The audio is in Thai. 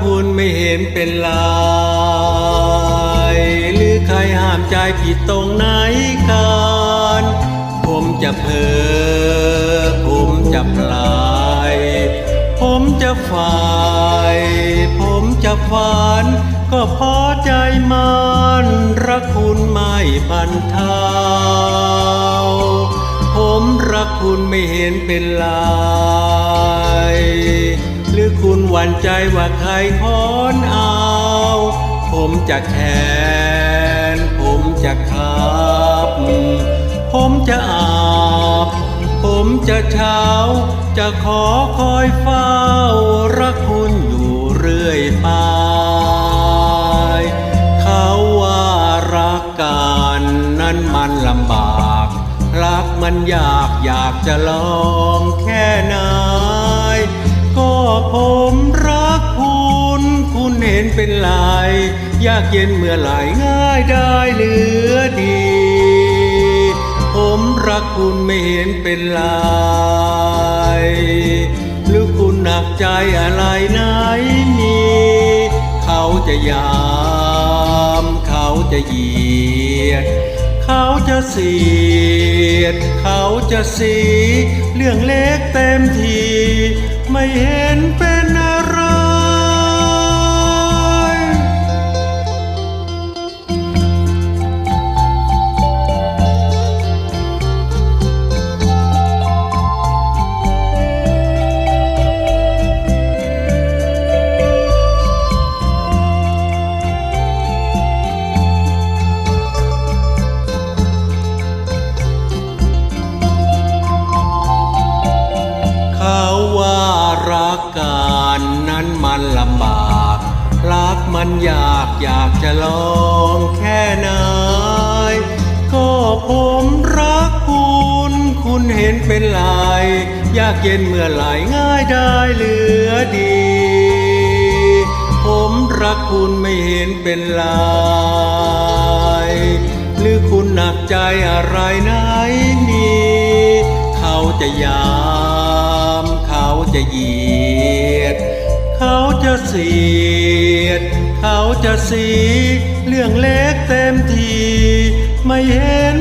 คุณไม่เห็นเป็นไรหรือใครห้ามใจผิดตรงไหนกันผมจะเพอผมจะพลาย ผมจะฝ่ายผมจะฝัน ก็พอใจมันรักคุณไม่บันเทาผมรักคุณไม่เห็นเป็นไรหรือคุณ หวั่นใจว่าใครคอนเอา ผมจะแค้นผมจะขับ ผมจะอาบ ผมจะเช้า จะขอคอยเฝ้า รักคุณอยู่เรื่อยไป เขาว่ารักกันนั้นมันลำบาก รักมันยากอยากจะลองแค่ไหนก็ผมรักคุณคุณ เป็นไรยากเย็นเมื่อไหร่ง่ายได้เหลือดี ผมรักคุณไม่เห็นเป็นไรหรือคุณหนักใจอะไรไหนมี เขาจะยาม เขาจะเหยียด เขาจะเสียด เขาจะสี เรื่องเล็กเต็มที ไม่เห็นเป็น รักมันอยากอยากจะลองแค่ไหนก็ผมรักคุณ คุณเห็นเป็นไรยากเย็นเมื่อไหร่ง่ายได้เหลือดี ผมรักคุณไม่เห็นเป็นไรหรือคุณหนักใจอะไรไหนมีเขาจะยาม เขาจะเหยียด เขาจะเสียด เขาจะสี เรื่องเล็กเต็มที ไม่เห็น